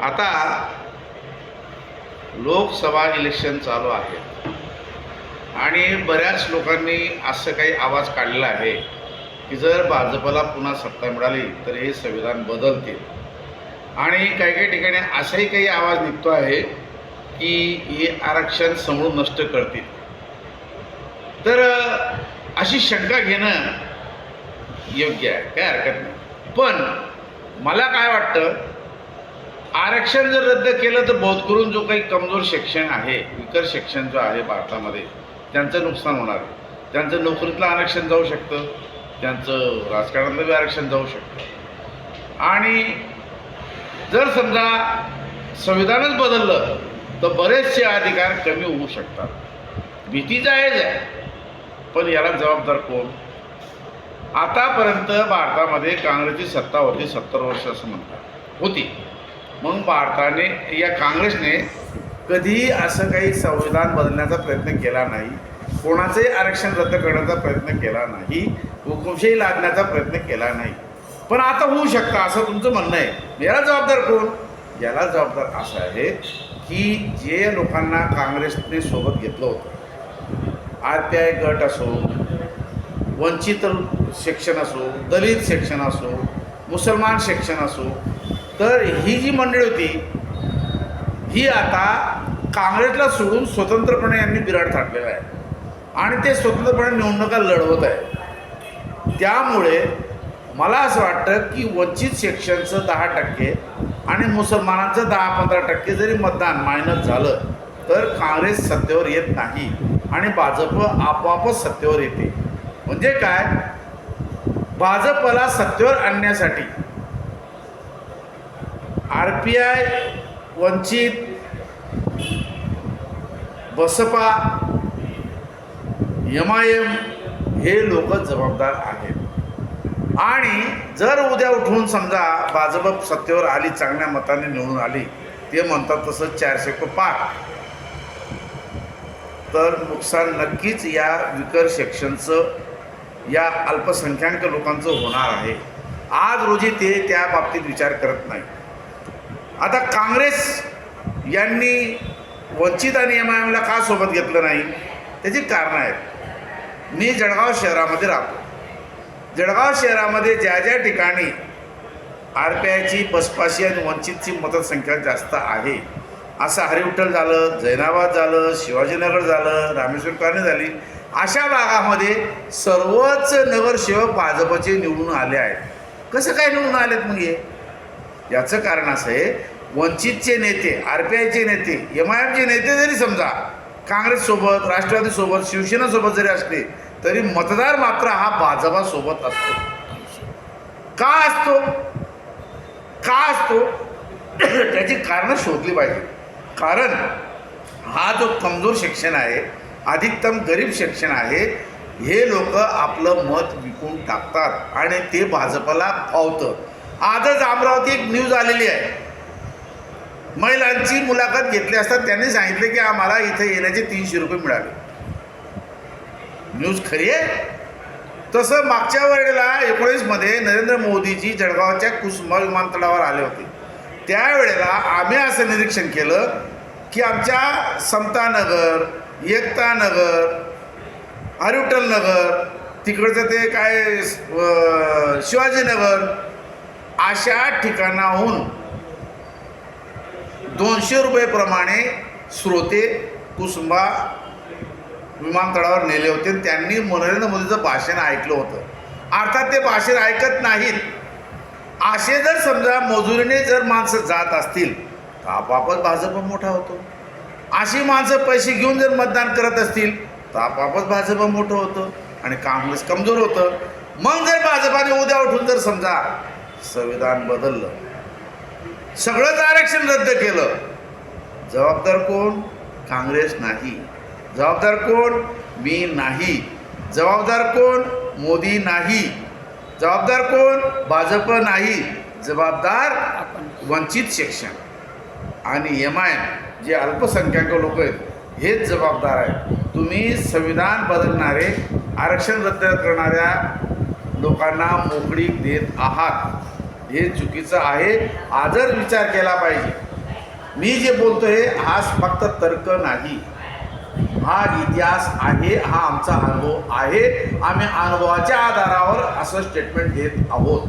आता लोकसभा इलेक्शन चालू आहे. आणि बऱ्याच लोकांनी असं काही आवाज काढलेला आहे की जर भाजपला पुन्हा सत्ता मिळाली तर हे संविधान बदलतील. आणि काही काही ठिकाणी असाही काही आवाज निघतो आहे की हे आरक्षण समूळ नष्ट करतील. तर अशी शंका घेणं योग्य आहे काय हरकत नाही. पण मला काय वाटतं आरक्षण जर रद्द केलं तर बहुत करून जो काही कमजोर सेक्शन आहे विकर सेक्शन जो आहे भारतामध्ये त्यांचं नुकसान होणार आहे. त्यांचं नोकरीतलं आरक्षण जाऊ शकतं त्यांचं राजकारणातलं बी आरक्षण जाऊ शकतं. आणि जर समजा संविधानच बदललं तर बरेचसे अधिकार कमी होऊ शकतात. भीती जायच आहे. पण याला जबाबदार कोण? आतापर्यंत भारतामध्ये काँग्रेसची सत्ता होती सत्तर वर्ष असं म्हणतात. होती. मग भारताने या काँग्रेसने कधीही असं काही संविधान बदलण्याचा प्रयत्न केला नाही कोणाचंही आरक्षण रद्द करण्याचा प्रयत्न केला नाही हुकुमशाही लादण्याचा प्रयत्न केला नाही. पण आता होऊ शकतं असं तुमचं म्हणणं आहे. याला जबाबदार कोण? याला जबाबदार असं आहे की जे लोकांना काँग्रेसने सोबत घेतलं होतं आर पी आय गट असो वंचित सेक्शन असो दलित सेक्शन असो मुसलमान सेक्शन असो तर ही जी मंडळी होती ही आता काँग्रेसला सोडून स्वतंत्रपणे यांनी बिराड थाटलेला आहे. आणि ते स्वतंत्रपणे निवडणुका लढवत आहे. त्यामुळे मला असं वाटतं की वंचित सेक्शनचं दहा टक्के आणि मुसलमानांचं दहा पंधरा टक्के जरी मतदान मायनस झालं तर काँग्रेस सत्तेवर येत नाही आणि भाजप आपोआपच सत्तेवर येते. म्हणजे काय? भाजपला सत्तेवर आणण्यासाठी R P I Vanchit Baspa M I M हे लोक जबाबदार आहेत. आणि जर उद्या उठून समजा भाजप सत्तेवर आली चांगल्या मताने निवडून आली ते म्हणतात तसं चारशे को तर नुकसान नक्कीच या विकर सेक्शनचं या अल्पसंख्याक लोकांचं होणार आहे. आज रोजी ते त्या बाबतीत विचार करत नाही आता काँग्रेस यांनी वंचित आणि एम आय एमला का सोबत घेतलं नाही? त्याची कारणं आहेत. मी जळगाव शहरामध्ये राहतो. जळगाव शहरामध्ये ज्या ज्या ठिकाणी आर पी आयची बसपाशी आणि वंचितची मतसंख्या जास्त आहे असं हरिविठ्ठल झालं जैनाबाद झालं शिवाजीनगर झालं रामेश्वर कॉलनी झाली अशा भागामध्ये सर्वच नगरसेवक भाजपचे निवडून आले आहेत. कसं काय निवडून आलेत मग हे? याचं कारण असं आहे वंचितचे नेते आर पी आयचे नेते एम आय एमचे नेते जरी समजा काँग्रेससोबत राष्ट्रवादीसोबत शिवसेनेसोबत जरी असले तरी मतदार मात्र हा भाजपासोबत असतो. का असतो? का असतो? त्याची कारणं शोधली पाहिजे. कारण हा जो कमजोर सेक्शन आहे अधिकतम गरीब सेक्शन आहे हे लोक आपलं मत विकून टाकतात आणि ते भाजपला पावतं. आजच अमरावती एक न्यूज आलेली आहे. महिलांची मुलाखत घेतली असता त्यांनी सांगितले की आम्हाला इथे येण्याचे तीनशे रुपये मिळाले. न्यूज खरी आहे. तसं मागच्या वेळेला एकोणीसमध्ये नरेंद्र मोदीजी जळगावच्या कुसुमा विमानतळावर आले होते. त्यावेळेला आम्ही असं निरीक्षण केलं की आमच्या समतानगर एकतानगर हरिविठ्ठल नगर तिकडचं ते काय शिवाजीनगर अशा ठिकाणाहून दोनशे रुपयेप्रमाणे श्रोते कुसुंबा विमानतळावर नेले होते. त्यांनी नरेंद्र मोदीचं भाषण ऐकलं होतं. अर्थात ते भाषण ऐकत नाहीत. असे जर समजा मजुरीने जर माणसं जात असतील तर आपापच भाजप मोठा होतो. अशी माणसं पैसे घेऊन जर मतदान करत असतील तर आपापच भाजप मोठं होतं आणि काँग्रेस कमजोर होतं. मग जर भाजपाने उद्या उठून जर समजा संविधान बदललं. सगळंच आरक्षण रद्द केलं. जबाबदार कोण? काँग्रेस नाही. जबाबदार कोण? मी नाही. जबाबदार कोण? मोदी नाही. जबाबदार कोण? भाजप नाही. जबाबदार वंचित शिक्षण आणि एम आय जे अल्पसंख्याक लोक आहेत हेच जबाबदार आहेत. तुम्ही संविधान बदलणारे आरक्षण रद्द करणाऱ्या लोकांना मोकळीक देत आहात. हे चुकीचं आहे. आजर विचार केला पाहिजे. मी जे बोलतो हे हाच फक्त तर्क नाही. हा इतिहास आहे हा आमचा अनुभव आहे. आम्ही अनुभवाच्या आधारावर असं स्टेटमेंट देत आहोत.